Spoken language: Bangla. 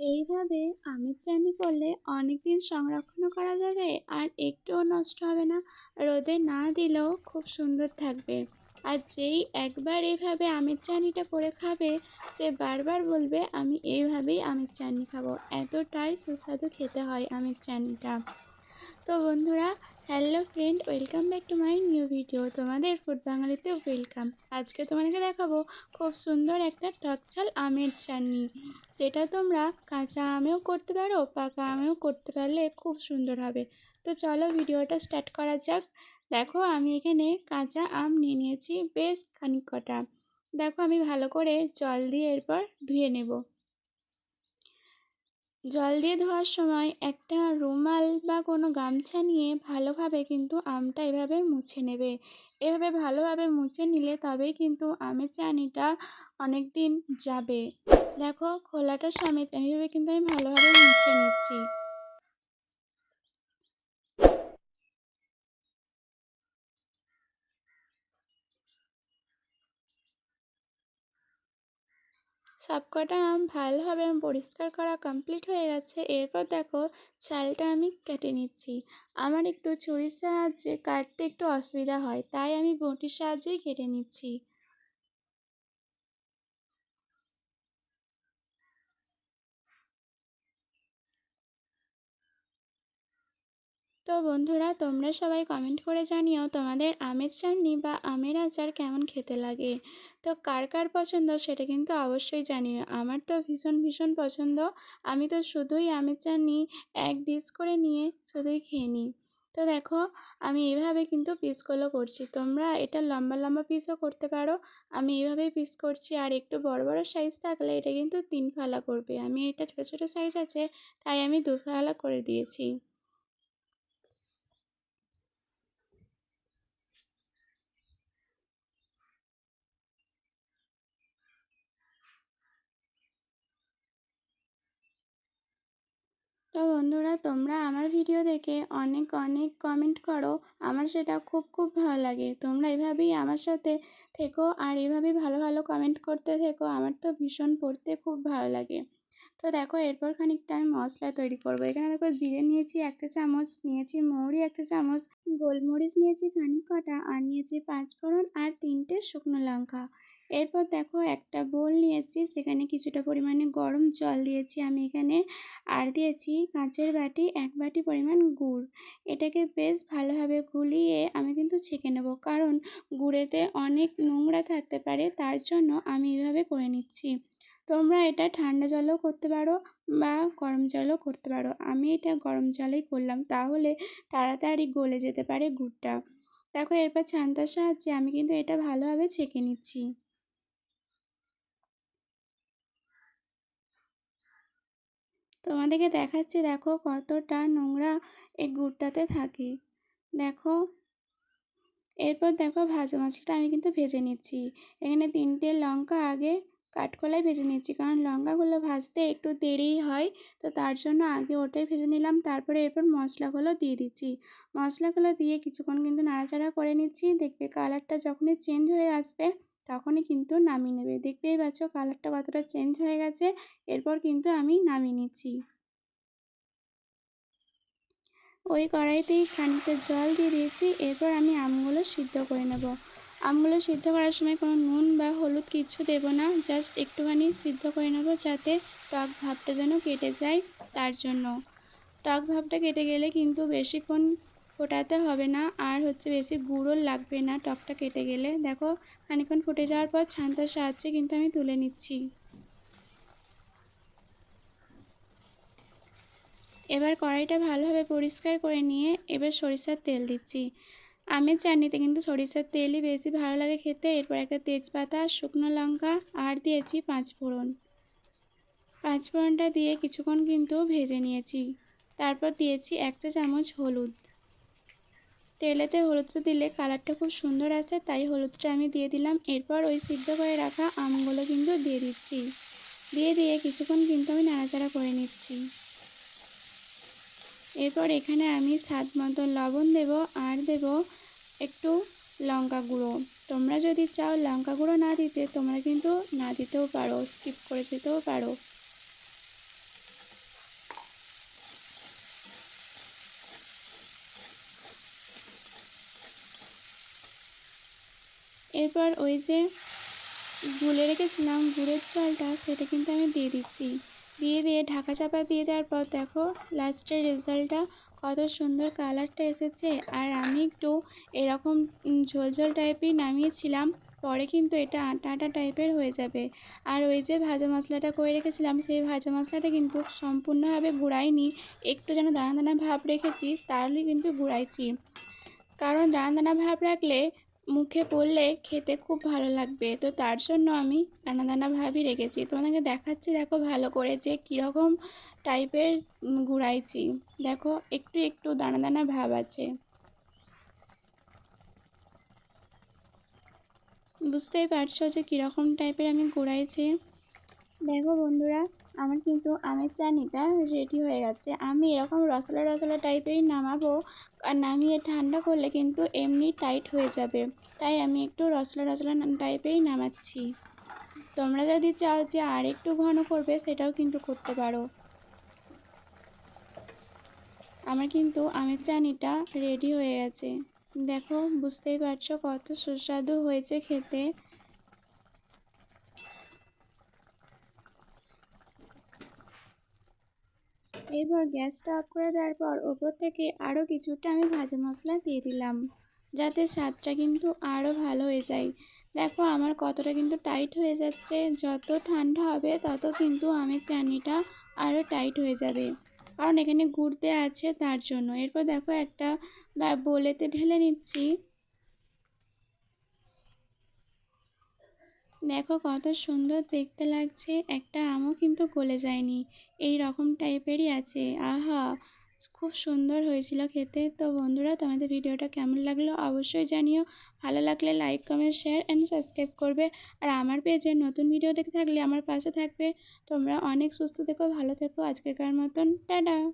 এইভাবে আমের চাটনি করলে অনেক দিন সংরক্ষণ করা যাবে আর একটুও নষ্ট হবে না। রোদে না দিলেও খুব সুন্দর থাকবে। আর যেই একবার এইভাবে আমের চাটনিটা করে খাবে, সে বারবার বলবে, আমি এইভাবেই আমের চাটনি খাব। এতটাই সুস্বাদু খেতে হয় আমের চাটনিটা। তো বন্ধুরা hello friend, welcome back to my new video. তোমাদের ফুড বাঙালিতে ওয়েলকাম। আজকে তোমাদেরকে দেখাবো খুব সুন্দর একটা টকচাল আমের চাটনি, যেটা তোমরা কাঁচা আমেও করতে পারো, পাকা আমেও করতে পারলে খুব সুন্দর হবে। তো চলো ভিডিওটা স্টার্ট করা যাক। দেখো, আমি এখানে কাঁচা আম নিয়ে নিয়েছি বেশ খানিক কটা। দেখো, আমি ভালো করে জল দিয়ে এরপর ধুয়ে নেব। জল দিয়ে ধোয়ার সময় একটা রুমাল বা কোনো গামছা নিয়ে ভালোভাবে কিন্তু আমটা এভাবে মুছে নেবে। এভাবে ভালোভাবে মুছে নিলে তবেই কিন্তু আমের চানিটা অনেক দিন যাবে। দেখো, খোলাটা সমেত এইভাবে কিন্তু আমি ভালোভাবে মুছে নিচ্ছি। সবকটা আম ভালোভাবে পরিষ্কার করা কমপ্লিট হয়ে গেছে। এরপর দেখো, চালটা আমি কেটে নিচ্ছি। আমার একটু ছুরির সাহায্যে কাটতে একটু অসুবিধা হয়, তাই আমি বটির সাহায্যেই কেটে নিচ্ছি। তো বন্ধুরা, তোমরা সবাই কমেন্ট করে জানিও তোমাদের আমের চাটনি বা আমের আচার কেমন খেতে লাগে। তো কার কার পছন্দ সেটা কিন্তু অবশ্যই জানিও। আমার তো ভীষণ ভীষণ পছন্দ। আমি তো শুধুই আমের চাটনি এক ডিশ করে নিয়ে শুধুই খেয়ে নিই। তো দেখো, আমি এইভাবে কিন্তু পিসগুলো করছি। তোমরা এটা লম্বা লম্বা পিসও করতে পারো। আমি এইভাবেই পিস করছি। আর একটু বড় বড় সাইজ থাকলে এটা কিন্তু তিন ফালা করবে। আমি এটা ছোটো ছোটো সাইজ আছে, তাই আমি দু ফালা করে দিয়েছি। তো বন্ধুরা, তোমরা আমার ভিডিও দেখে অনেক অনেক কমেন্ট করো। আমার সেটা খুব খুব ভালো লাগে। তোমরা এভাবেই আমার সাথে থেকো আর এভাবেই ভালো ভালো কমেন্ট করতে থেকো। আমার তো ভীষণ পড়তে খুব ভালো লাগে। তো দেখো, এরপর খানিকটা আমি মশলা তৈরি করব। এখানে দেখো জিরে নিয়েছি একটা চামচ, নিয়েছি মৌরি একটা চামচ, গোলমরিচ নিয়েছি খানিক কটা, আর নিয়েছি পাঁচ ফোড়ন আর তিনটে শুকনো লঙ্কা। এরপর দেখো একটা বোল নিয়েছি, সেখানে কিছুটা পরিমাণে গরম জল দিয়েছি আমি এখানে। আর দিয়েছি কাঁচের বাটি, এক বাটি পরিমাণ গুড়। এটাকে বেশ ভালোভাবে গুলিয়ে আমি কিন্তু ছেঁকে নেব, কারণ গুড়েতে অনেক নোংরা থাকতে পারে, তার জন্য আমি এভাবে করে নিচ্ছি। তোমরা এটা ঠান্ডা জলও করতে পারো বা গরম জলও করতে পারো। আমি এটা গরম জলেই করলাম, তাহলে তাড়াতাড়ি গলে যেতে পারে গুড়টা। দেখো এরপর ছান্তার সাহায্যে আমি কিন্তু এটা ভালোভাবে ছেঁকে নিচ্ছি। তোমাদেরকে দেখাচ্ছি, দেখো কতটা নোংরা এই গুড়টাতে থাকে। দেখো, এরপর দেখো ভাজা মাছটা আমি কিন্তু ভেজে নিচ্ছি। এখানে তিনটে লঙ্কা আগে কাঠকলাই ভেজে নিচ্ছি, কারণ লঙ্কাগুলো ভাজতে একটু দেরি হয়, তো তার জন্য আগে ওটাই ভেজে নিলাম। তারপরে এরপর মশলাগুলো দিয়ে দিচ্ছি। মশলাগুলো দিয়ে কিছুক্ষণ কিন্তু নাড়াচাড়া করে নিচ্ছি। দেখবে কালারটা যখনই চেঞ্জ হয়ে আসবে তখনই কিন্তু নামিয়ে নেবে। দেখতেই পাচ্ছ কালারটা কতটা চেঞ্জ হয়ে গেছে। এরপর কিন্তু আমি নামিয়ে নিচ্ছি। ওই কড়াইতেই খানিকটা জল দিয়ে দিয়েছি। এরপর আমি আমগুলো সিদ্ধ করে নেব। আমগুলো সিদ্ধ করার সময় কোনো নুন বা হলুদ কিছু দেব না। জাস্ট একটুখানি সিদ্ধ করে নেব যাতে টক ভাবটা যেন কেটে যায় তার জন্য। টক ভাবটা কেটে গেলে কিন্তু বেশিক্ষণ ফোটাতে হবে না। আর হচ্ছে বেশি গুঁড়ো লাগবে না টকটা কেটে গেলে। দেখো খানিক্ষণ ফুটে যাওয়ার পর ছান্তার সাহায্যে কিন্তু আমি তুলে নিচ্ছি। এবার কড়াইটা ভালোভাবে পরিষ্কার করে নিয়ে এবার সরিষার তেল দিচ্ছি। আমের চাটনিতে কিন্তু সরিষার তেলই বেশি ভালো লাগে খেতে। এরপর একটা তেজপাতা, শুকনো লঙ্কা, আর দিয়েছি পাঁচ ফোড়ন পাঁচ ফোড়নটা দিয়ে কিছুক্ষণ কিন্তু ভেজে নিয়েছি। তারপর দিয়েছি এক চা চামচ হলুদ। তেলেতে হলুদটা দিলে কালারটা খুব সুন্দর আসে তাই হলুদটা আমি দিয়ে দিলাম। এরপর ওই সিদ্ধ করে রাখা আমগুলো কিন্তু দিয়ে দিচ্ছি। দিয়ে দিয়ে কিছুক্ষণ কিন্তু আমি নাড়াচাড়া করে নিচ্ছি। এরপর এখানে আমি স্বাদ মতো লবণ দেব, আর দেব একটু লঙ্কা গুঁড়ো। তোমরা যদি চাও লঙ্কা গুঁড়ো না দিতে, তোমরা কিন্তু না দিতেও পারো, স্কিপ করে যেতেও পারো। এরপর ওই যে গুলে রেখেছিলাম গুড়ের চালটা, সেটা কিন্তু আমি দিয়ে দিচ্ছি। দিয়ে দিয়ে ঢাকা চাপা দিয়ে দেওয়ার পর দেখো, লাস্টের রেজাল্টটা কত সুন্দর কালারটা এসেছে। আর আমি একটু এরকম ঝোলঝোল টাইপের নামিয়েছিলাম, পরে কিন্তু এটা আটা আটা টাইপের হয়ে যাবে। আর ওই যে ভাজা মশলাটা করে রেখেছিলাম, সেই ভাজা মশলাটা কিন্তু সম্পূর্ণভাবে গুঁড়াইনি একটু যেন দানা দানা ভাব রেখেছি তাহলে কিন্তু গুঁড়াইছি কারণ দানা দানা ভাব রাখলে মুখে পড়লে খেতে খুব ভালো লাগবে। তো তার জন্য আমি দানা দানা ভাবি রেখেছি। তোমাদেরকে দেখাচ্ছি, দেখো ভালো করে যে কীরকম টাইপের ঘুরাইছি। দেখো, একটু একটু দানা দানা ভাব আছে। বুঝতেই পারছ যে কীরকম টাইপের আমি গুঁড়াইছি দেখো বন্ধুরা, আমার কিন্তু আমের চানিটা রেডি হয়ে গেছে। আমি এরকম রসলা রসলা টাইপেরই নামাবো, আর নামিয়ে ঠান্ডা করলে কিন্তু এমনি টাইট হয়ে যাবে। তাই আমি একটু রসলা রসলা টাইপেরই নামাচ্ছি। তোমরা যদি চাও যে আর একটু ঘন করবে, সেটাও কিন্তু করতে পারো। আমার কিন্তু আমের চানিটা রেডি হয়ে গেছে। দেখো, বুঝতেই পারছ কত সুস্বাদু হয়েছে খেতে। এরপর গ্যাসটা অফ করে দেওয়ার পর ওপর থেকে আরও কিছুটা আমি ভাজা মশলা দিয়ে দিলাম, যাতে স্বাদটা কিন্তু আরও ভালো হয়ে যায়। দেখো, আমার কতটা কিন্তু টাইট হয়ে যাচ্ছে। যত ঠান্ডা হবে, তত কিন্তু আমের চাটনিটা আরও টাইট হয়ে যাবে। কারণ এখানে ঘুরতে আছে তার জন্য। এরপর দেখো, একটা বলেতে ঢেলে নিচ্ছি। দেখো, কত সুন্দর দেখতে লাগছে। একটা আমও কিন্তু গলে যায়নি। এই রকম টাইপেরই আছে। আহা, খুব সুন্দর হয়েছিল খেতে। তো বন্ধুরা, তোমাদের ভিডিওটা কেমন লাগল অবশ্যই জানিও। ভালো লাগলে like comment share and subscribe করবে। আর আমার পেজে নতুন ভিডিও দেখতে থাকলে আমার পাশে থাকবে। তোমরা অনেক সুস্থ থেকো, ভালো থেকো। আজকেকার মতন, টাটা!